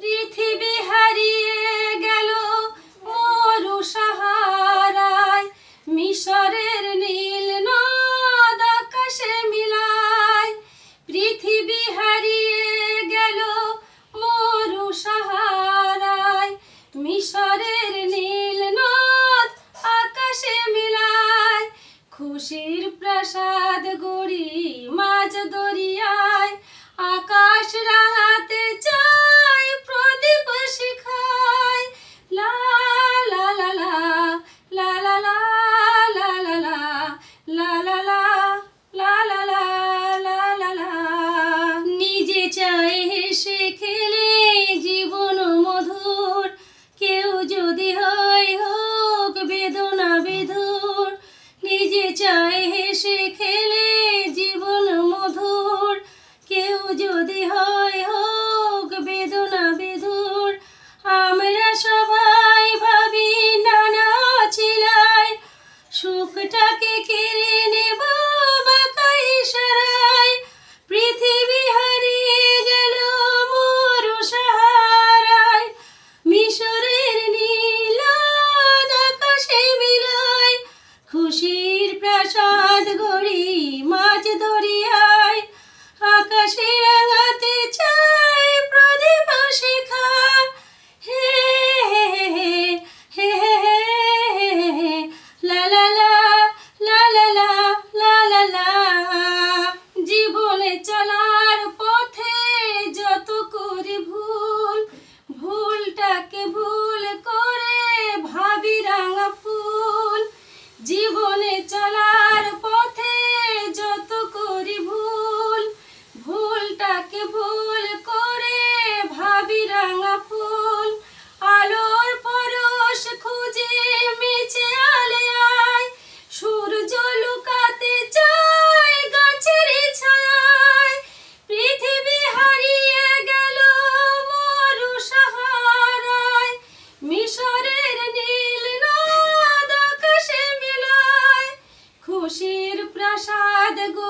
পৃথিবী হারিয়ে গেল মরু সাহারায়। মিশরের নীল নদ আকাশে মিলায়। পৃথিবী হারিয়ে গেল মরু সাহারায়। মিশরের নীল নদ আকাশে মিলায়। খুশির প্রসাদ গড়ি মা যায় হেসে খে beijo! প্রসাদ গো।